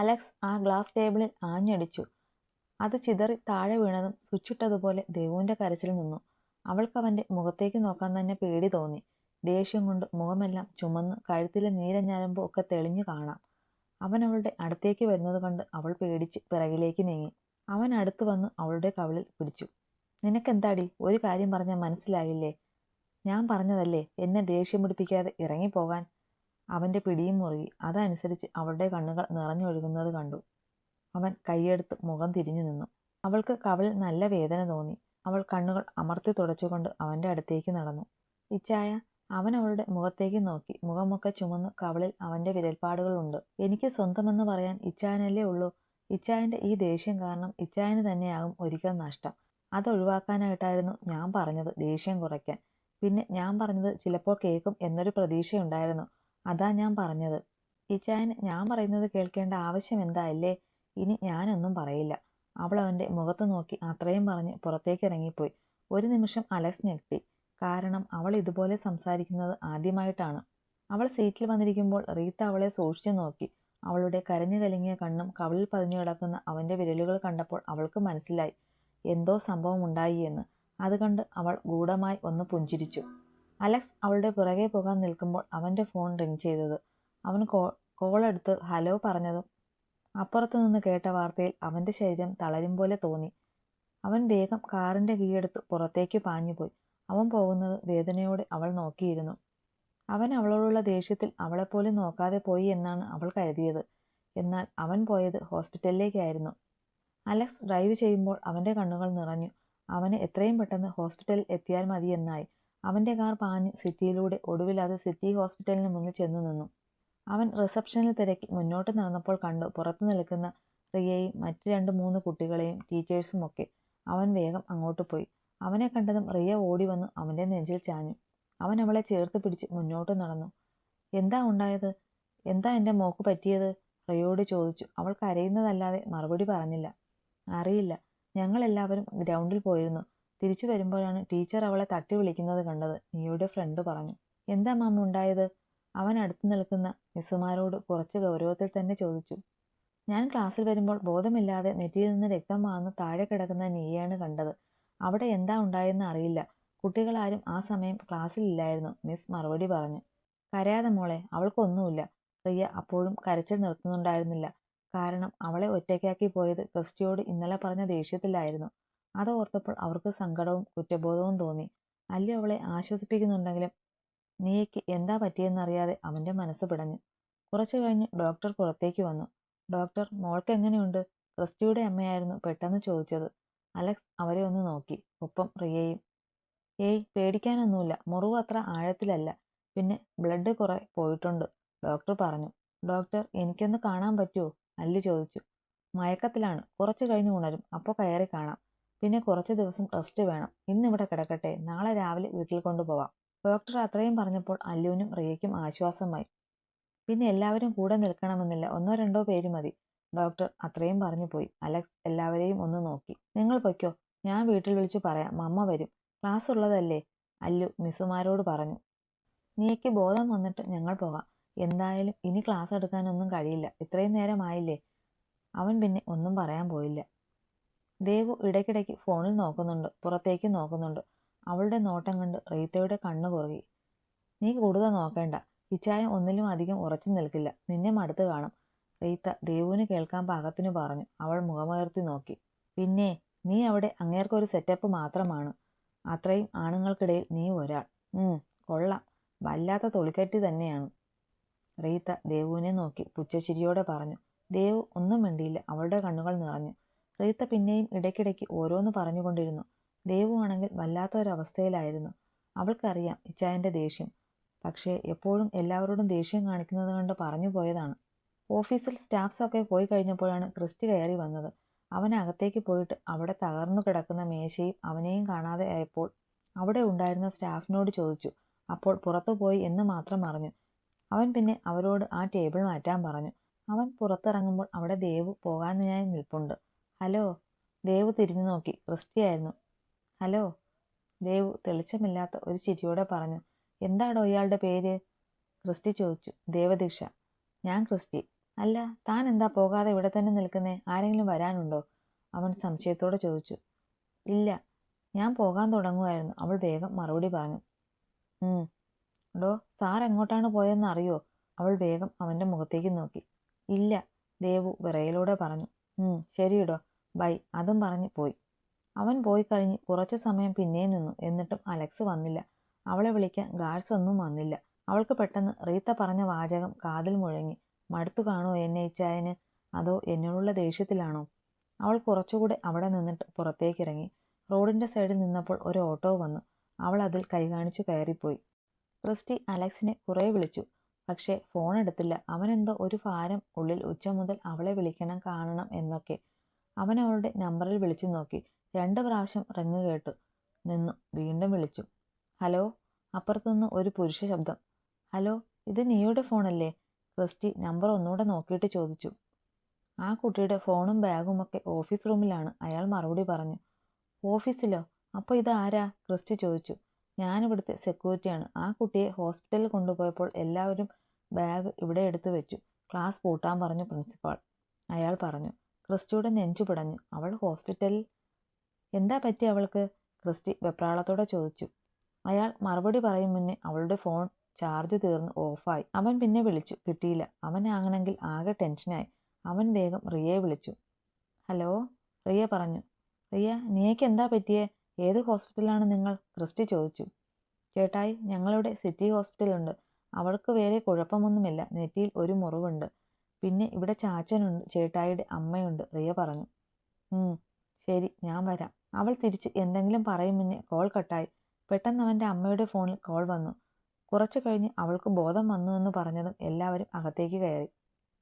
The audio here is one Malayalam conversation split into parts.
അലക്സ് ആ ഗ്ലാസ് ടേബിളിൽ ആഞ്ഞടിച്ചു. അത് ചിതറി താഴെ വീണതും സ്വിച്ചിട്ടതുപോലെ ദേവുവിന്റെ കരച്ചിൽ നിന്നു. അവൾക്ക് അവന്റെ മുഖത്തേക്ക് നോക്കാൻ തന്നെ പേടി തോന്നി. ദേഷ്യം കൊണ്ട് മുഖമെല്ലാം ചുമന്ന് കഴുത്തിലെ നീരഞ്ഞരമ്പും ഒക്കെ തെളിഞ്ഞു കാണാം. അവൻ അവളുടെ അടുത്തേക്ക് വരുന്നത് കണ്ട് അവൾ പേടിച്ച് പിറകിലേക്ക് നീങ്ങി. അവൻ അടുത്ത് വന്ന് അവളുടെ കവിളിൽ പിടിച്ചു. നിനക്കെന്താടി? ഒരു കാര്യം പറഞ്ഞാൽ മനസ്സിലായില്ലേ? ഞാൻ പറഞ്ഞതല്ലേ? എന്നെ ദേഷ്യം പിടിപ്പിക്കാതെ ഇറങ്ങിപ്പോകാൻ? അവന്റെ പിടിയും മുറുകി. അതനുസരിച്ച് അവളുടെ കണ്ണുകൾ നിറഞ്ഞൊഴുകുന്നത് കണ്ടു. അവൻ കൈയെടുത്ത് മുഖം തിരിഞ്ഞു നിന്നു. അവൾക്ക് കവളിൽ നല്ല വേദന തോന്നി. അവൾ കണ്ണുകൾ അമർത്തി തുടച്ചുകൊണ്ട് അവന്റെ അടുത്തേക്ക് നടന്നു. ഇച്ചായ അവൻ അവളുടെ മുഖത്തേക്ക് നോക്കി. മുഖമൊക്കെ ചുമന്ന് കവളിൽ അവന്റെ വിരൽപ്പാടുകളുണ്ട് എനിക്ക് സ്വന്തമെന്ന് പറയാൻ ഇച്ചായനല്ലേ ഉള്ളൂ. ഇച്ചായന്റെ ഈ ദേഷ്യം കാരണം ഇച്ചായന് തന്നെയാകും ഒരിക്കൽ നഷ്ടം. അതൊഴിവാക്കാനായിട്ടായിരുന്നു ഞാൻ പറഞ്ഞത് ദേഷ്യം കുറയ്ക്കാൻ. പിന്നെ ഞാൻ പറഞ്ഞത് ചിലപ്പോൾ കേൾക്കും എന്നൊരു പ്രതീക്ഷയുണ്ടായിരുന്നു. അതാ ഞാൻ പറഞ്ഞത്. ഇച്ചായന് ഞാൻ പറയുന്നത് കേൾക്കേണ്ട ആവശ്യം എന്താ അല്ലേ ഇനി ഞാനൊന്നും പറയില്ല. അവൾ അവന്റെ മുഖത്ത് നോക്കി അത്രയും പറഞ്ഞ് പുറത്തേക്ക് ഇറങ്ങിപ്പോയി. ഒരു നിമിഷം അലക്സ് ഞെട്ടി. കാരണം അവൾ ഇതുപോലെ സംസാരിക്കുന്നത് ആദ്യമായിട്ടാണ്. അവൾ സീറ്റിൽ വന്നിരിക്കുമ്പോൾ റീത്ത അവളെ സൂക്ഷിച്ചു നോക്കി. അവളുടെ കരഞ്ഞു കലങ്ങിയ കണ്ണും കവിളിൽ പതിഞ്ഞു കിടക്കുന്ന അവന്റെ വിരലുകൾ കണ്ടപ്പോൾ അവൾക്ക് മനസ്സിലായി. എന്തോ സംഭവം ഉണ്ടായി എന്ന്. അത് കണ്ട് അവൾ ഗൂഢമായി ഒന്ന് പുഞ്ചിരിച്ചു. അലക്സ് അവളുടെ പുറകെ പോകാൻ നിൽക്കുമ്പോൾ അവന്റെ ഫോൺ റിങ് ചെയ്തത്. അവൻ കോ കോളെടുത്ത് ഹലോ പറഞ്ഞതും അപ്പുറത്തു നിന്ന് കേട്ട വാർത്തയിൽ അവന്റെ ശരീരം തളരും പോലെ തോന്നി. അവൻ വേഗം കാറിന്റെ കീയെടുത്ത് പുറത്തേക്ക് പാഞ്ഞുപോയി. അവൻ പോകുന്നത് വേദനയോടെ അവൾ നോക്കിയിരുന്നു. അവൻ അവളോടുള്ള ദേഷ്യത്തിൽ അവളെപ്പോലും നോക്കാതെ പോയി എന്നാണ് അവൾ കരുതിയത്. എന്നാൽ അവൻ പോയത് ഹോസ്പിറ്റലിലേക്കായിരുന്നു. അലക്സ് ഡ്രൈവ് ചെയ്യുമ്പോൾ അവന്റെ കണ്ണുകൾ നിറഞ്ഞു. അവന് എത്രയും പെട്ടെന്ന് ഹോസ്പിറ്റലിൽ എത്തിയാൽ മതിയെന്നായി. അവന്റെ കാർ പാഞ്ഞ് സിറ്റിയിലൂടെ ഒടുവിൽ അത് സിറ്റി ഹോസ്പിറ്റലിന് മുന്നിൽ ചെന്ന് നിന്നു. അവൻ റിസപ്ഷനിൽ തിരക്കി മുന്നോട്ട് നടന്നപ്പോൾ കണ്ടു പുറത്തു നിൽക്കുന്ന റിയയും മറ്റ് രണ്ട് മൂന്ന് കുട്ടികളെയും ടീച്ചേഴ്സും ഒക്കെ. അവൻ വേഗം അങ്ങോട്ട് പോയി. അവനെ കണ്ടതും റിയ ഓടി വന്ന് അവന്റെ നെഞ്ചിൽ ചാഞ്ഞു. അവൻ അവളെ ചേർത്ത് പിടിച്ച് മുന്നോട്ട് നടന്നു. എന്താ ഉണ്ടായത്? എന്താ എന്റെ മോക്ക് പറ്റിയത്? റിയോട് ചോദിച്ചു. അവൾ കരയുന്നതല്ലാതെ മറുപടി പറഞ്ഞില്ല. അറിയില്ല. ഞങ്ങളെല്ലാവരും ഗ്രൗണ്ടിൽ പോയിരുന്നു. തിരിച്ചു വരുമ്പോഴാണ് ടീച്ചർ അവളെ തട്ടി വിളിക്കുന്നത് കണ്ടത്. നീയുടെ ഫ്രണ്ട് പറഞ്ഞു. എന്താ മാമ ഉണ്ടായത്? അവൻ അടുത്ത് നിൽക്കുന്ന മിസ്സുമാരോട് കുറച്ച് ഗൗരവത്തിൽ തന്നെ ചോദിച്ചു. ഞാൻ ക്ലാസ്സിൽ വരുമ്പോൾ ബോധമില്ലാതെ നെറ്റിയിൽ നിന്ന് രക്തം വാങ്ങുന്ന താഴെ കിടക്കുന്ന നീയാണ് കണ്ടത്. അവിടെ എന്താ ഉണ്ടായെന്ന് അറിയില്ല. കുട്ടികളാരും ആ സമയം ക്ലാസ്സിലില്ലായിരുന്നു മിസ് മറുപടി പറഞ്ഞു. കരയാതെ മോളെ അവൾക്കൊന്നുമില്ല പ്രിയ അപ്പോഴും കരച്ചിൽ നിർത്തുന്നുണ്ടായിരുന്നില്ല. കാരണം അവളെ ഒറ്റയ്ക്കാക്കി പോയത് ക്രിസ്റ്റിയോട് ഇന്നലെ പറഞ്ഞ ദേഷ്യത്തിലായിരുന്നു. അത് ഓർത്തപ്പോൾ അവർക്ക് സങ്കടവും കുറ്റബോധവും തോന്നി. അല്ലി അവളെ ആശ്വസിപ്പിക്കുന്നുണ്ടെങ്കിലും നീയ്ക്ക് എന്താ പറ്റിയെന്നറിയാതെ അവന്റെ മനസ്സ് പിടഞ്ഞു. കുറച്ചു കഴിഞ്ഞ് ഡോക്ടർ പുറത്തേക്ക് വന്നു. ഡോക്ടർ മോൾക്ക് എങ്ങനെയുണ്ട്? ക്രിസ്റ്റിയുടെ അമ്മയായിരുന്നു പെട്ടെന്ന് ചോദിച്ചത്. അലക്സ് അവരെ ഒന്ന് നോക്കി. ഒപ്പം റിയയും. ഏയ് പേടിക്കാനൊന്നുമില്ല. മുറിവ് അത്ര ആഴത്തിലല്ല. പിന്നെ ബ്ലഡ് കുറെ പോയിട്ടുണ്ട് ഡോക്ടർ പറഞ്ഞു. ഡോക്ടർ എനിക്കൊന്ന് കാണാൻ പറ്റുമോ? അല്ലു ചോദിച്ചു. മയക്കത്തിലാണ്. കുറച്ച് കഴിഞ്ഞ് ഉണരും. അപ്പോൾ കയറി കാണാം. പിന്നെ കുറച്ച് ദിവസം റെസ്റ്റ് വേണം. ഇന്നിവിടെ കിടക്കട്ടെ. നാളെ രാവിലെ വീട്ടിൽ കൊണ്ടുപോവാം. ഡോക്ടർ അത്രയും പറഞ്ഞപ്പോൾ അല്ലുവിനും റിയയ്ക്കും ആശ്വാസമായി. പിന്നെ എല്ലാവരും കൂടെ നിൽക്കണമെന്നില്ല. ഒന്നോ രണ്ടോ പേര് മതി. ഡോക്ടർ അത്രയും പറഞ്ഞു പോയി അലക്സ് എല്ലാവരെയും ഒന്ന് നോക്കി. നിങ്ങൾ പൊയ്ക്കോ. ഞാൻ വീട്ടിൽ വിളിച്ച് പറയാം. മമ്മ വരും. ക്ലാസ് ഉള്ളതല്ലേ? അല്ലു മിസ്സുമാരോട് പറഞ്ഞു. നീക്ക് ബോധം വന്നിട്ട് ഞങ്ങൾ പോകാം. എന്തായാലും ഇനി ക്ലാസ് എടുക്കാനൊന്നും കഴിയില്ല. ഇത്രയും നേരമായില്ലേ? അവൻ പിന്നെ ഒന്നും പറയാൻ പോയില്ല. ദേവു ഇടയ്ക്കിടയ്ക്ക് ഫോണിൽ നോക്കുന്നുണ്ട് പുറത്തേക്ക് നോക്കുന്നുണ്ട്. അവളുടെ നോട്ടം കണ്ട് റീത്തയുടെ കണ്ണു കുറുകി. നീ കൂടുതൽ നോക്കേണ്ട. ഇച്ചായ ഒന്നിലും അധികം ഉറച്ചു നിൽക്കില്ല. നിന്നെ മടുത്ത് കാണും. റീത്ത ദേവുവിന് കേൾക്കാൻ പാകത്തിന് പറഞ്ഞു. അവൾ മുഖമുയർത്തി നോക്കി. പിന്നെ നീ അവിടെ അങ്ങേർക്കൊരു സെറ്റപ്പ് മാത്രമാണ്. അത്രയും ആണുങ്ങൾക്കിടയിൽ നീ ഒരാൾ. കൊള്ളാം. വല്ലാത്ത തൊളിക്കട്ടി തന്നെയാണ്. റീത്ത ദേവുവിനെ നോക്കി പുച്ഛശിരിയോടെ പറഞ്ഞു. ദേവു ഒന്നും മിണ്ടിയില്ല. അവളുടെ കണ്ണുകൾ നിറഞ്ഞു. റീത്ത പിന്നെയും ഇടയ്ക്കിടയ്ക്ക് ഓരോന്ന് പറഞ്ഞുകൊണ്ടിരുന്നു. ദേവുവാണെങ്കിൽ വല്ലാത്തൊരവസ്ഥയിലായിരുന്നു. അവൾക്കറിയാം ഇച്ചായന്റെ ദേഷ്യം. പക്ഷേ എപ്പോഴും എല്ലാവരോടും ദേഷ്യം കാണിക്കുന്നത് കൊണ്ട് പറഞ്ഞു പോയതാണ്. ഓഫീസിൽ സ്റ്റാഫ്സൊക്കെ പോയി കഴിഞ്ഞപ്പോഴാണ് ക്രിസ്റ്റി കയറി വന്നത്. അവൻ അകത്തേക്ക് പോയിട്ട് അവിടെ തകർന്നു കിടക്കുന്ന മേശയും അവനെയും കാണാതെ ആയപ്പോൾ അവിടെ ഉണ്ടായിരുന്ന സ്റ്റാഫിനോട് ചോദിച്ചു. അപ്പോൾ പുറത്തു പോയി എന്ന് മാത്രം അറിഞ്ഞു അവൻ പിന്നെ അവരോട് ആ ടേബിൾ മാറ്റാൻ പറഞ്ഞു. അവൻ പുറത്തിറങ്ങുമ്പോൾ അവിടെ ദേവു പോകാനായി നിൽപ്പുണ്ട്. ഹലോ ദേവ് തിരിഞ്ഞു നോക്കി. ക്രിസ്റ്റിയായിരുന്നു. ഹലോ ദേവ് തെളിച്ചമില്ലാത്ത ഒരു ചിരിയോടെ പറഞ്ഞു. എന്താടോ ഇയാളുടെ പേര്? ക്രിസ്റ്റി ചോദിച്ചു. ദേവദീക്ഷ. ഞാൻ ക്രിസ്റ്റി. അല്ല താൻ എന്താ പോകാതെ ഇവിടെ തന്നെ നിൽക്കുന്നേ? ആരെങ്കിലും വരാനുണ്ടോ? അവൻ സംശയത്തോടെ ചോദിച്ചു. ഇല്ല ഞാൻ പോകാൻ തുടങ്ങുമായിരുന്നു. അവൾ വേഗം മറുപടി പറഞ്ഞു. ഡോ സാർ എങ്ങോട്ടാണ് പോയതെന്ന് അറിയോ? അവൾ വേഗം അവന്റെ മുഖത്തേക്ക് നോക്കി. ഇല്ല ദേവു വിറയിലൂടെ പറഞ്ഞു. ശരിയിടോ. ബൈ അതും പറഞ്ഞ് പോയി. അവൻ പോയി കഴിഞ്ഞ് കുറച്ച് സമയം പിന്നെ നിന്നു. എന്നിട്ടും അലക്സ് വന്നില്ല. അവളെ വിളിക്കാൻ ഗാർഡ്സ് ഒന്നും വന്നില്ല. അവൾക്ക് പെട്ടെന്ന് റീത്ത പറഞ്ഞ വാചകം കാതിൽ മുഴങ്ങി. മടുത്തു കാണോ എന്നെ ഇച്ചായന്? അതോ എന്നോടുള്ള ദേഷ്യത്തിലാണോ? അവൾ കുറച്ചുകൂടെ അവിടെ നിന്നിട്ട് പുറത്തേക്ക് ഇറങ്ങി റോഡിന്റെ സൈഡിൽ നിന്നപ്പോൾ ഒരു ഓട്ടോ വന്നു. അവൾ അതിൽ കൈകാണിച്ചു കയറിപ്പോയി. ക്രിസ്റ്റി അലക്സിനെ കുറേ വിളിച്ചു. പക്ഷേ ഫോൺ എടുത്തില്ല. അവനെന്തോ ഒരു ഭാരം ഉള്ളിൽ ഉച്ച മുതൽ അവളെ വിളിക്കണം കാണണം എന്നൊക്കെ. അവൻ അവളുടെ നമ്പറിൽ വിളിച്ചു നോക്കി. രണ്ട് പ്രാവശ്യം റിങ് കേട്ടു. നിന്നു. വീണ്ടും വിളിച്ചു. ഹലോ? അപ്പുറത്തുനിന്ന് ഒരു പുരുഷ ശബ്ദം. ഹലോ? ഇത് നീയുടെ ഫോണല്ലേ? ക്രിസ്റ്റി നമ്പർ ഒന്നുകൂടെ നോക്കിയിട്ട് ചോദിച്ചു. ആ കുട്ടിയുടെ ഫോണും ബാഗും ഒക്കെ ഓഫീസ് റൂമിലാണ്. അയാൾ മറുപടി പറഞ്ഞു. ഓഫീസിലോ? അപ്പോൾ ഇത് ആരാ? ക്രിസ്റ്റി ചോദിച്ചു. ഞാനിവിടുത്തെ സെക്യൂരിറ്റിയാണ് ആ കുട്ടിയെ ഹോസ്പിറ്റലിൽ കൊണ്ടുപോയപ്പോൾ എല്ലാവരും ബാഗ് ഇവിടെ എടുത്തു വെച്ചു. ക്ലാസ് പൂട്ടാൻ പറഞ്ഞു പ്രിൻസിപ്പാൾ. അയാൾ പറഞ്ഞു. ക്രിസ്റ്റിയുടെ നെഞ്ചു പിടഞ്ഞു. അവൾ ഹോസ്പിറ്റലിൽ എന്താ പറ്റി അവൾക്ക്? ക്രിസ്റ്റി വെപ്രാളത്തോടെ ചോദിച്ചു. അയാൾ മറുപടി പറയും മുന്നേ അവളുടെ ഫോൺ ചാർജ് തീർന്ന് ഓഫായി. അവൻ പിന്നെ വിളിച്ചു. കിട്ടിയില്ല. അവനാകണമെങ്കിൽ ആകെ ടെൻഷനായി. അവൻ വേഗം റിയയെ വിളിച്ചു. ഹലോ? റിയ പറഞ്ഞു. റിയ നീക്ക് എന്താ പറ്റിയേ? ഏത് ഹോസ്പിറ്റലാണ് നിങ്ങൾ? ക്രിസ്റ്റി ചോദിച്ചു. ചേട്ടായി ഞങ്ങളുടെ സിറ്റി ഹോസ്പിറ്റലുണ്ട്. അവൾക്ക് വേറെ കുഴപ്പമൊന്നുമില്ല. നെറ്റിയിൽ ഒരു മുറിവുണ്ട്. പിന്നെ ഇവിടെ ചാച്ചനുണ്ട് ചേട്ടായിയുടെ അമ്മയുണ്ട്. റിയ പറഞ്ഞു. ശരി ഞാൻ വരാം. അവൾ തിരിച്ച് എന്തെങ്കിലും പറയും മുന്നേ കോൾ കട്ടായി പെട്ടെന്ന് അവന്റെ അമ്മയുടെ ഫോണിൽ കോൾ വന്നു. കുറച്ചു കഴിഞ്ഞ് അവൾക്ക് ബോധം വന്നു എന്ന് പറഞ്ഞതും എല്ലാവരും അകത്തേക്ക് കയറി.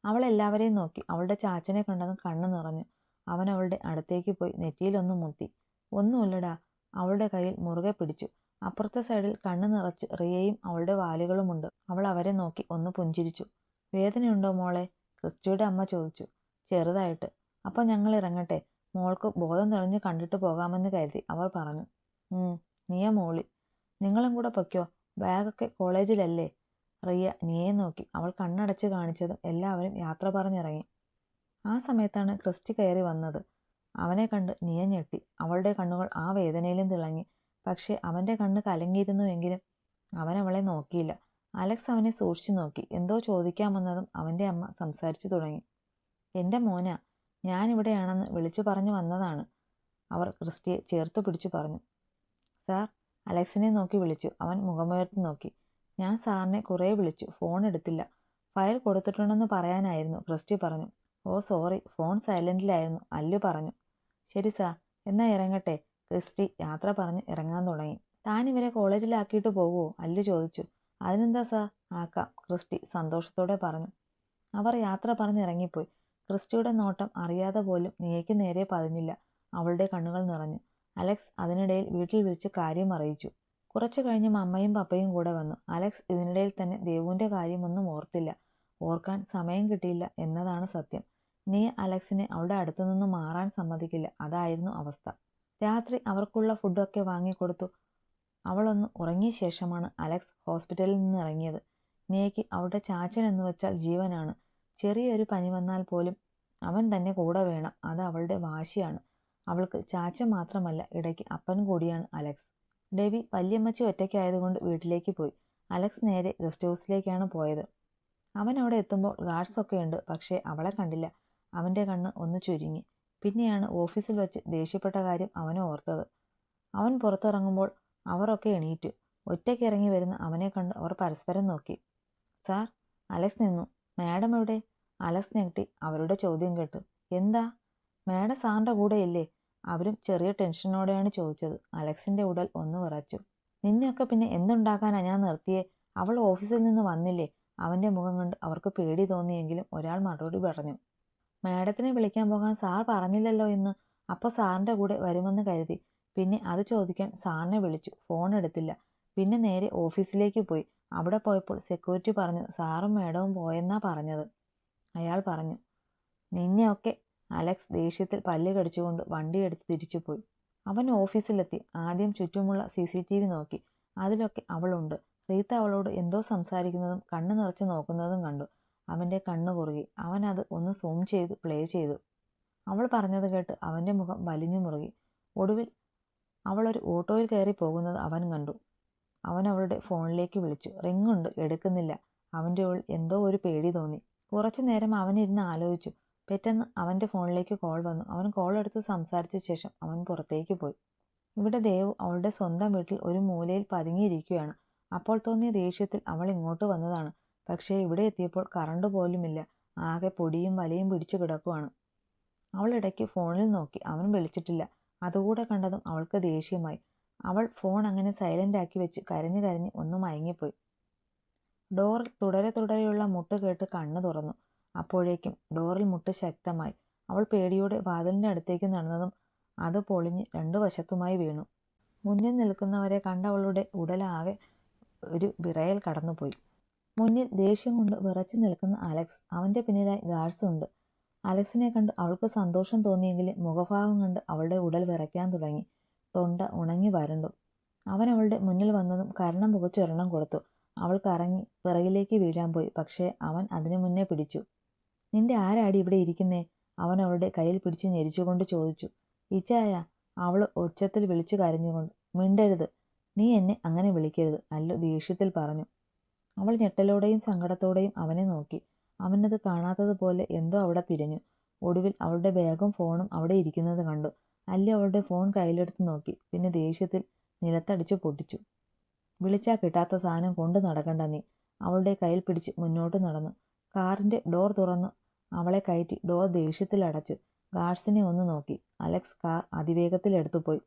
അവൾ എല്ലാവരെയും നോക്കി. അവളുടെ ചാച്ചനെ കണ്ടതും കണ്ണു നിറഞ്ഞു. അവൻ അവളുടെ അടുത്തേക്ക് പോയി നെറ്റിയിലൊന്ന് മുത്തി ഒന്നുമില്ലടാ അവളുടെ കയ്യിൽ മുറുകെ പിടിച്ചു. അപ്പുറത്തെ സൈഡിൽ കണ്ണു നിറച്ച് റിയയും അവളുടെ വാലുകളുമുണ്ട്. അവൾ അവരെ നോക്കി ഒന്ന് പുഞ്ചിരിച്ചു. വേദനയുണ്ടോ മോളെ? ക്രിസ്റ്റിയുടെ അമ്മ ചോദിച്ചു. ചെറുതായിട്ട്. അപ്പം ഞങ്ങൾ ഇറങ്ങട്ടെ. മോൾക്ക് ബോധം തെളിഞ്ഞ് കണ്ടിട്ട് പോകാമെന്ന് കരുതി അവർ പറഞ്ഞു. നീയ മോളി. നിങ്ങളും കൂടെ പൊയ്ക്കോ. ബാഗൊക്കെ കോളേജിലല്ലേ? റിയ നീയെ നോക്കി. അവൾ കണ്ണടച്ച് കാണിച്ചതും എല്ലാവരും യാത്ര പറഞ്ഞിറങ്ങി. ആ സമയത്താണ് ക്രിസ്റ്റി കയറി വന്നത്. അവനെ കണ്ട് നീയ ഞെട്ടി. അവളുടെ കണ്ണുകൾ ആ വേദനയിലും തിളങ്ങി. പക്ഷേ അവന്റെ കണ്ണ് കലങ്ങിയിരുന്നുവെങ്കിലും അവൻ അവളെ നോക്കിയില്ല. അലക്സ് അവനെ സൂക്ഷിച്ചു നോക്കി. എന്തോ ചോദിക്കാമെന്നതും അവന്റെ അമ്മ സംസാരിച്ചു തുടങ്ങി. എന്റെ മോന ഞാനിവിടെയാണെന്ന് വിളിച്ചു പറഞ്ഞു വന്നതാണ് അവർ ക്രിസ്റ്റിയെ ചേർത്ത് പിടിച്ചു പറഞ്ഞു. സാർ അലക്സിനെ നോക്കി വിളിച്ചു. അവൻ മുഖമുയർത്തി നോക്കി. ഞാൻ സാറിനെ കുറേ വിളിച്ചു. ഫോൺ എടുത്തില്ല. ഫയൽ കൊടുത്തിട്ടുണ്ടെന്ന് പറയാനായിരുന്നു ക്രിസ്റ്റി പറഞ്ഞു. Oh sorry. ഫോൺ സൈലന്റിലായിരുന്നു അല്ലു പറഞ്ഞു. ശരി സാർ. എന്നാൽ ഇറങ്ങട്ടെ ക്രിസ്റ്റി യാത്ര പറഞ്ഞ് ഇറങ്ങാൻ തുടങ്ങി. താൻ ഇവരെ കോളേജിലാക്കിയിട്ട് പോകുമോ അല്ലു ചോദിച്ചു. അതിനെന്താ സാർ ആക്കാം. ക്രിസ്റ്റി സന്തോഷത്തോടെ പറഞ്ഞു. അവർ യാത്ര പറഞ്ഞിറങ്ങിപ്പോയി ക്രിസ്റ്റിയുടെ നോട്ടം അറിയാതെ പോലും നീയ്ക്ക് നേരെ പതിഞ്ഞില്ല. അവളുടെ കണ്ണുകൾ നിറഞ്ഞു. അലക്സ് അതിനിടയിൽ വീട്ടിൽ വിളിച്ച് കാര്യം അറിയിച്ചു. കുറച്ചു കഴിഞ്ഞും അമ്മയും പപ്പയും കൂടെ വന്നു. അലക്സ് ഇതിനിടയിൽ തന്നെ ദേവുവിന്റെ കാര്യമൊന്നും ഓർത്തില്ല. ഓർക്കാൻ സമയം കിട്ടിയില്ല എന്നതാണ് സത്യം. നീ അലക്സിനെ അവളുടെ അടുത്തു നിന്ന് മാറാൻ സമ്മതിക്കില്ല. അതായിരുന്നു അവസ്ഥ. രാത്രി അവർക്കുള്ള ഫുഡൊക്കെ വാങ്ങിക്കൊടുത്തു. അവളൊന്ന് ഉറങ്ങിയ ശേഷമാണ് അലക്സ് ഹോസ്പിറ്റലിൽ നിന്ന് ഇറങ്ങിയത്. നീയ്ക്ക് അവളുടെ ചാച്ചൻ എന്ന് വെച്ചാൽ ജീവനാണ്. ചെറിയൊരു പനി വന്നാൽ പോലും അവൻ തന്നെ കൂടെ വേണം. അത് അവളുടെ വാശിയാണ്. അവൾക്ക് ചാച്ച മാത്രമല്ല ഇടയ്ക്ക് അപ്പൻ കൂടിയാണ് അലക്സ്. ഡെവി വല്യമ്മച്ചി ഒറ്റയ്ക്കായതുകൊണ്ട് വീട്ടിലേക്ക് പോയി. അലക്സ് നേരെ ഗസ്റ്റ് ഹൗസിലേക്കാണ് പോയത്. അവൻ അവിടെ എത്തുമ്പോൾ ഗാർഡ്സ് ഒക്കെ ഉണ്ട് പക്ഷേ അവളെ കണ്ടില്ല. അവന്റെ കണ്ണ് ഒന്ന് ചുരുങ്ങി. പിന്നെയാണ് ഓഫീസിൽ വെച്ച് ദേഷ്യപ്പെട്ട കാര്യം അവനെ ഓർത്തത്. അവൻ പുറത്തിറങ്ങുമ്പോൾ അവരൊക്കെ എണീറ്റു ഒറ്റയ്ക്ക് ഇറങ്ങി വരുന്ന അവനെ കണ്ട് അവർ പരസ്പരം നോക്കി. സാർ അലക്സ് നിന്നു. മാഡം എവിടെ? അലക്സ് ഞെട്ടി അവരുടെ ചോദ്യം കേട്ടു. എന്താ? മാഡം സാറിന്റെ കൂടെയില്ലേ? അവരും ചെറിയ ടെൻഷനോടെയാണ് ചോദിച്ചത്. അലക്സിന്റെ ഉടൽ ഒന്ന് വിറച്ചു. നിന്നെയൊക്കെ പിന്നെ എന്തുണ്ടാക്കാനാ ഞാൻ നിർത്തിയേ? അവൾ ഓഫീസിൽ നിന്ന് വന്നില്ലേ? അവന്റെ മുഖം കണ്ട് അവർക്ക് പേടി തോന്നിയെങ്കിലും ഒരാൾ മറുപടി പറഞ്ഞു. മാഡത്തിനെ വിളിക്കാൻ പോകാൻ സാർ പറഞ്ഞില്ലല്ലോ ഇന്ന്. അപ്പോൾ സാറിന്റെ കൂടെ വരുമെന്ന് കരുതി. പിന്നെ അത് ചോദിക്കാൻ സാറിനെ വിളിച്ചു. ഫോൺ എടുത്തില്ല. പിന്നെ നേരെ ഓഫീസിലേക്ക് പോയി. അവിടെ പോയപ്പോൾ സെക്യൂരിറ്റി പറഞ്ഞു സാറും മേഡവും പോയെന്നാ പറഞ്ഞത്. അയാൾ പറഞ്ഞു നിന്നെയൊക്കെ അലക്സ് ദേഷ്യത്തിൽ പല്ല് കടിച്ചുകൊണ്ട് വണ്ടിയെടുത്ത് തിരിച്ചുപോയി അവൻ ഓഫീസിലെത്തി. ആദ്യം ചുറ്റുമുള്ള സി സി ടി വി നോക്കി. അതിലൊക്കെ അവളുണ്ട്. റീത്ത അവളോട് എന്തോ സംസാരിക്കുന്നതും കണ്ണു നിറച്ച് നോക്കുന്നതും കണ്ടു. അവന്റെ കണ്ണു കുറുകി. അവൻ അത് ഒന്ന് സൂം ചെയ്ത് പ്ലേ ചെയ്തു. അവൾ പറഞ്ഞത് കേട്ട് അവന്റെ മുഖം വലിഞ്ഞു മുറുകി. ഒടുവിൽ അവൾ ഒരു ഓട്ടോയിൽ കയറി പോകുന്നത് അവൻ കണ്ടു. അവൻ അവളുടെ ഫോണിലേക്ക് വിളിച്ചു. റിങ്ങുണ്ട്. എടുക്കുന്നില്ല. അവന്റെ ഉള്ളിൽ എന്തോ ഒരു പേടി തോന്നി. കുറച്ചു നേരം അവനിരുന്ന് ആലോചിച്ചു. പെട്ടെന്ന് അവന്റെ ഫോണിലേക്ക് കോൾ വന്നു. അവൻ കോൾ എടുത്ത് സംസാരിച്ച ശേഷം അവൻ പുറത്തേക്ക് പോയി. ഇവിടെ ദേവ് അവളുടെ സ്വന്തം വീട്ടിൽ ഒരു മൂലയിൽ പതുങ്ങിയിരിക്കുകയാണ്. അപ്പോൾ തോന്നിയ ദേഷ്യത്തിൽ അവൾ ഇങ്ങോട്ട് വന്നതാണ്. പക്ഷേ ഇവിടെ എത്തിയപ്പോൾ കറണ്ട് പോലുമില്ല. ആകെ പൊടിയും വലയും പിടിച്ചു കിടക്കുവാണ്. അവൾ ഇടയ്ക്ക് ഫോണിൽ നോക്കി. അവൻ വിളിച്ചിട്ടില്ല. അതുകൂടെ കണ്ടതും അവൾക്ക് ദേഷ്യമായി. അവൾ ഫോൺ അങ്ങനെ സൈലന്റ് ആക്കി വെച്ച് കരഞ്ഞു കരഞ്ഞ് ഒന്ന് മയങ്ങിപ്പോയി. ഡോർ തുടരെ തുടരെയുള്ള മുട്ട് കേട്ട് കണ്ണു തുറന്നു. അപ്പോഴേക്കും ഡോറിൽ മുട്ട് ശക്തമായി. അവൾ പേടിയോടെ വാതിലിന്റെ അടുത്തേക്ക് നടന്നതും അത് പൊളിഞ്ഞ് രണ്ടു വശത്തുമായി വീണു. മുന്നിൽ നിൽക്കുന്നവരെ കണ്ടവളുടെ ഉടലാകെ ഒരു വിറയൽ കടന്നുപോയി. മുന്നിൽ ദേഷ്യം കൊണ്ട് വിറച്ചു നിൽക്കുന്ന അലക്സ് അവന്റെ പിന്നിലായി ഗാർഡ്സ് ഉണ്ട്. അലക്സിനെ കണ്ട് അവൾക്ക് സന്തോഷം തോന്നിയെങ്കിലും മുഖഭാവം കണ്ട് അവളുടെ ഉടൽ വിറയ്ക്കാൻ തുടങ്ങി. തൊണ്ട ഉണങ്ങി വരണ്ടു. അവൻ അവളുടെ മുന്നിൽ വന്നതും കരണം പുകച്ചൊരെണ്ണം കൊടുത്തു. അവൾ കറങ്ങി പിറകിലേക്ക് വീഴാൻ പോയി. പക്ഷേ അവൻ അതിനു മുന്നേ പിടിച്ചു. നിന്റെ ആരാടി ഇവിടെ ഇരിക്കുന്നേ? അവൻ അവളുടെ കയ്യിൽ പിടിച്ച് ഞെരിച്ചുകൊണ്ട് ചോദിച്ചു. ഇച്ചായ അവൾ ഒച്ചത്തിൽ വിളിച്ചു കരഞ്ഞുകൊണ്ട്. മിണ്ടരുത്. നീ എന്നെ അങ്ങനെ വിളിക്കരുത് അല്ലു ദേഷ്യത്തിൽ പറഞ്ഞു. അവൾ ഞെട്ടലോടെയും സങ്കടത്തോടെയും അവനെ നോക്കി. അവനത് കാണാത്തതുപോലെ എന്തോ അവിടെ തിരഞ്ഞു. ഒടുവിൽ അവളുടെ ബാഗും ഫോണും അവിടെ ഇരിക്കുന്നത് കണ്ടു. അല്ലെ അവളുടെ ഫോൺ കയ്യിലെടുത്ത് നോക്കി. പിന്നെ ദേഷ്യത്തിൽ നിലത്തടിച്ച് പൊട്ടിച്ചു. വിളിച്ചാൽ കിട്ടാത്ത സാധനം കൊണ്ടു നടക്കണ്ട നീ. അവളുടെ കയ്യിൽ പിടിച്ച് മുന്നോട്ട് നടന്നു. കാറിന്റെ ഡോർ തുറന്നു അവളെ കയറ്റി ഡോർ ദേഷ്യത്തിൽ അടച്ചു. ഗാർഡ്സിനെ ഒന്ന് നോക്കി. അലക്സ് കാർ അതിവേഗത്തിൽ എടുത്തുപോയി.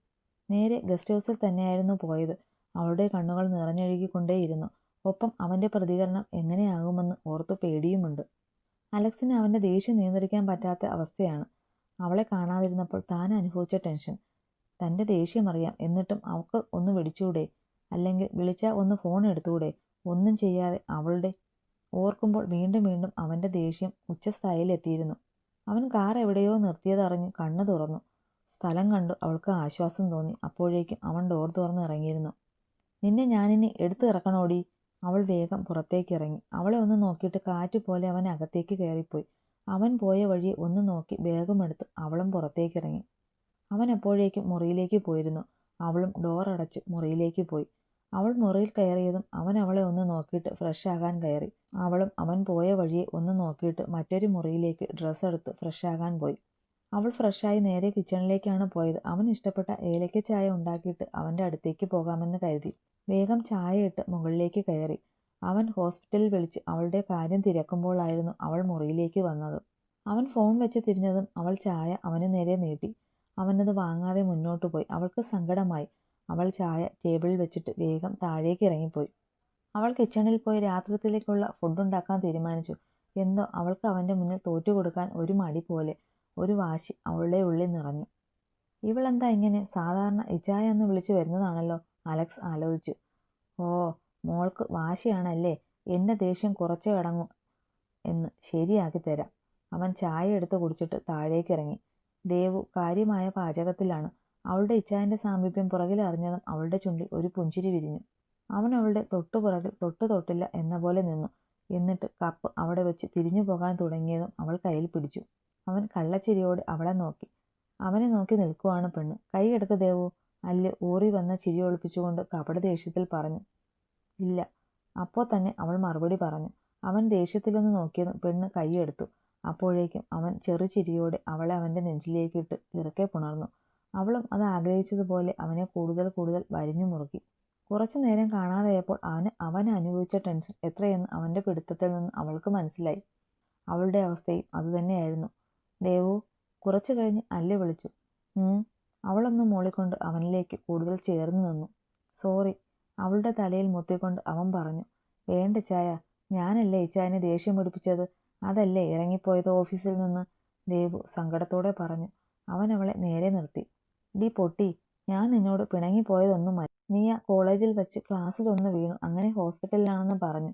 നേരെ ഗസ്റ്റ് ഹൗസിൽ തന്നെയായിരുന്നു പോയത്. അവളുടെ കണ്ണുകൾ നിറഞ്ഞൊഴുകിക്കൊണ്ടേയിരുന്നു. ഒപ്പം അവന്റെ പ്രതികരണം എങ്ങനെയാകുമെന്ന് ഓർത്തു പേടിയുമുണ്ട്. അലക്സിന് അവന്റെ ദേഷ്യം നിയന്ത്രിക്കാൻ പറ്റാത്ത അവസ്ഥയാണ്. അവളെ കാണാതിരുന്നപ്പോൾ താൻ അനുഭവിച്ച ടെൻഷൻ. തന്റെ ദേഷ്യം അറിയാം. എന്നിട്ടും അവൾക്ക് ഒന്ന് വിളിച്ചൂടെ അല്ലെങ്കിൽ വിളിച്ചാൽ ഒന്ന് ഫോൺ എടുത്തുകൂടെ? ഒന്നും ചെയ്യാതെ അവളുടെ ഓർക്കുമ്പോൾ വീണ്ടും വീണ്ടും അവന്റെ ദേഷ്യം ഉച്ചസ്ഥായിലെത്തിയിരുന്നു. അവൻ കാർ എവിടെയോ നിർത്തിയതറിഞ്ഞു കണ്ണു തുറന്നു. സ്ഥലം കണ്ടു അവൾക്ക് ആശ്വാസം തോന്നി. അപ്പോഴേക്കും അവൻ ഡോർ തുറന്ന് ഇറങ്ങിയിരുന്നു. നിന്നെ ഞാനിനി എടുത്തു ഇറക്കണോടി? അവൾ വേഗം പുറത്തേക്കിറങ്ങി. അവളെ ഒന്ന് നോക്കിയിട്ട് കാറ്റ് പോലെ അവൻ അകത്തേക്ക് കയറിപ്പോയി. അവൻ പോയ വഴി ഒന്ന് നോക്കി വേഗമെടുത്ത് അവളും പുറത്തേക്കിറങ്ങി. അവൻ എപ്പോഴേക്കും മുറിയിലേക്ക് പോയിരുന്നു. അവളും ഡോർ അടച്ച് മുറിയിലേക്ക് പോയി. അവൾ മുറിയിൽ കയറിയതും അവൻ അവളെ ഒന്ന് നോക്കിയിട്ട് ഫ്രഷ് ആകാൻ കയറി. അവളും അവൻ പോയ വഴിയെ ഒന്ന് നോക്കിയിട്ട് മറ്റൊരു മുറിയിലേക്ക് ഡ്രസ്സ് എടുത്ത് ഫ്രഷ് ആകാൻ പോയി. അവൾ ഫ്രഷായി നേരെ കിച്ചണിലേക്കാണ് പോയത്. അവൻ ഇഷ്ടപ്പെട്ട ഏലക്ക ചായ ഉണ്ടാക്കിയിട്ട് അവന്റെ അടുത്തേക്ക് പോകാമെന്ന് കരുതി. വേഗം ചായയിട്ട് മുകളിലേക്ക് കയറി. അവൻ ഹോസ്പിറ്റലിൽ വിളിച്ച് അവളുടെ കാര്യം തിരക്കുമ്പോഴായിരുന്നു അവൾ മുറിയിലേക്ക് വന്നത്. അവൻ ഫോൺ വെച്ച് തിരിഞ്ഞതും അവൾ ചായ അവന് നേരെ നീട്ടി. അവനത് വാങ്ങാതെ മുന്നോട്ട് പോയി. അവൾക്ക് സങ്കടമായി. അവൾ ചായ ടേബിളിൽ വെച്ചിട്ട് വേഗം താഴേക്ക് ഇറങ്ങിപ്പോയി. അവൾ കിച്ചണിൽ പോയി രാത്രിത്തിലേക്കുള്ള ഫുഡ് ഉണ്ടാക്കാൻ തീരുമാനിച്ചു. എന്തോ അവൾക്ക് അവന്റെ മുന്നിൽ തോറ്റു കൊടുക്കാൻ ഒരു മടി പോലെ ഒരു വാശി അവളുടെ ഉള്ളിൽ നിറഞ്ഞു. ഇവളെന്താ ഇങ്ങനെ സാധാരണ ഇച്ചായ എന്ന് വിളിച്ചു വരുന്നതാണല്ലോ? അലക്സ് ആലോചിച്ചു. ഓ മോൾക്ക് വാശിയാണല്ലേ? എന്റെ ദേഷ്യം കുറച്ചേ അടങ്ങൂ എന്ന് ശരിയാക്കി തരാം. അവൻ ചായ എടുത്ത് കുടിച്ചിട്ട് താഴേക്ക് ഇറങ്ങി. ദേവു കാര്യമായ പാചകത്തിലാണ്. അവളുടെ ഇച്ചായന്റെ സാമീപ്യം പുറകിൽ അറിഞ്ഞതും അവളുടെ ചുണ്ടിൽ ഒരു പുഞ്ചിരി വിരിഞ്ഞു. അവൻ അവളുടെ തൊട്ടു പുറകിൽ തൊട്ടു തൊട്ടില്ല എന്ന പോലെ നിന്നു. എന്നിട്ട് കപ്പ് അവിടെ വെച്ച് തിരിഞ്ഞു പോകാൻ തുടങ്ങിയതും അവൾ കയ്യിൽ പിടിച്ചു. അവൻ കള്ളച്ചിരിയോട് അവളെ നോക്കി. അവനെ നോക്കി നിൽക്കുവാണ് പെണ്ണ്. കൈ എടുക്ക് ദേവു. അല്ല് ഊറി വന്ന ചിരി ഒളിപ്പിച്ചുകൊണ്ട് കപട ദേഷ്യത്തിൽ പറഞ്ഞു. ഇല്ല. അപ്പോൾ തന്നെ അവൾ മറുപടി പറഞ്ഞു. അവൻ ദേഷ്യത്തിലൊന്ന് നോക്കിയതും പെണ്ണ് കൈയെടുത്തു. അപ്പോഴേക്കും അവൻ ചെറു ചിരിയോടെ അവളെ അവന്റെ നെഞ്ചിലേക്കിട്ട് ഇറക്കെ പുണർന്നു. അവളും അത് ആഗ്രഹിച്ചതുപോലെ അവനെ കൂടുതൽ കൂടുതൽ വരിഞ്ഞു മുറുക്കി. കുറച്ചു നേരം കാണാതായപ്പോൾ അവന് അവൻ അനുഭവിച്ച ടെൻഷൻ എത്രയെന്ന് അവന്റെ പിടുത്തത്തിൽ നിന്ന് അവൾക്ക് മനസ്സിലായി. അവളുടെ അവസ്ഥയും അതുതന്നെയായിരുന്നു ദേവു കുറച്ചു കഴിഞ്ഞ് അല്ലെ വിളിച്ചു. അവളൊന്ന് മൂളിക്കൊണ്ട് അവനിലേക്ക് കൂടുതൽ ചേർന്നു നിന്നു. സോറി അവളുടെ തലയിൽ മുത്തിക്കൊണ്ട് അവൻ പറഞ്ഞു. വേണ്ട ചായ ഞാനല്ലേ ഇച്ചായനെ ദേഷ്യം പിടിപ്പിച്ചത്? അതല്ലേ ഇറങ്ങിപ്പോയത് ഓഫീസിൽ നിന്ന്? ദേവു സങ്കടത്തോടെ പറഞ്ഞു. അവൻ അവളെ നേരെ നിർത്തി. ഡി പൊട്ടി ഞാൻ നിന്നോട് പിണങ്ങിപ്പോയതൊന്നും മതി നീ ആ കോളേജിൽ വെച്ച് ക്ലാസ്സിലൊന്ന് വീണു. അങ്ങനെ ഹോസ്പിറ്റലിലാണെന്ന് പറഞ്ഞു.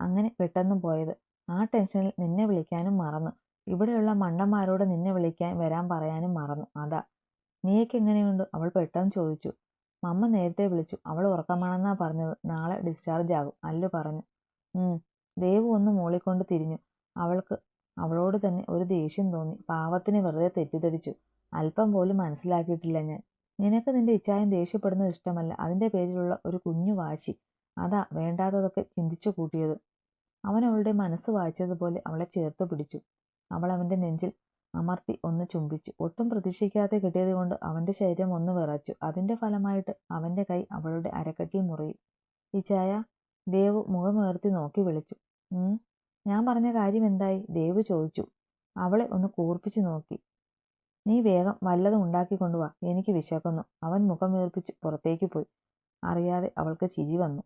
അങ്ങനെ പെട്ടെന്ന് പോയത്. ആ ടെൻഷനിൽ നിന്നെ വിളിക്കാനും മറന്നു. ഇവിടെയുള്ള മണ്ടന്മാരോട് നിന്നെ വിളിക്കാൻ വരാൻ പറയാനും മറന്നു. അതാ. നീയൊക്കെ എങ്ങനെയുണ്ട്? അവൾ പെട്ടെന്ന് ചോദിച്ചു. മമ്മ നേരത്തെ വിളിച്ചു. അവൾ ഉറക്കമാണെന്നാ പറഞ്ഞത്. നാളെ ഡിസ്ചാർജ് ആകും. അല്ലു പറഞ്ഞു. ദേവു ഒന്ന് മൂളിക്കൊണ്ട് തിരിഞ്ഞു. അവൾക്ക് അവളോട് തന്നെ ഒരു ദേഷ്യം തോന്നി. പാവത്തിന് വെറുതെ തെറ്റിദ്ധരിച്ചു. അല്പം പോലും മനസ്സിലാക്കിയിട്ടില്ല ഞാൻ. നിനക്ക് നിന്റെ ഇച്ഛായം ദേഷ്യപ്പെടുന്നത് ഇഷ്ടമല്ല. അതിന്റെ പേരിലുള്ള ഒരു കുഞ്ഞു വാശി. അതാ വേണ്ടാത്തതൊക്കെ ചിന്തിച്ചു കൂട്ടിയത്. അവൻ അവളുടെ മനസ്സ് വായിച്ചതുപോലെ അവളെ ചേർത്ത് പിടിച്ചു. അവൾ അവന്റെ നെഞ്ചിൽ അമർത്തി ഒന്ന് ചുംബിച്ചു. ഒട്ടും പ്രതീക്ഷിക്കാതെ കിട്ടിയത് കൊണ്ട് അവന്റെ ശരീരം ഒന്ന് വിറച്ചു. അതിന്റെ ഫലമായിട്ട് അവന്റെ കൈ അവളുടെ അരക്കെട്ടിൽ മുറിയും. ഇച്ചായ ദേവ് മുഖമുയർത്തി നോക്കി വിളിച്ചു. ഞാൻ പറഞ്ഞ കാര്യം എന്തായി? ദേവ് ചോദിച്ചു. അവളെ ഒന്ന് കൂർപ്പിച്ചു നോക്കി. നീ വേഗം വല്ലതും ഉണ്ടാക്കിക്കൊണ്ടുവാ എനിക്ക് വിശക്കുന്നു. അവൻ മുഖമുയർപ്പിച്ച് പുറത്തേക്ക് പോയി. അറിയാതെ അവൾക്ക് ചിരി വന്നു.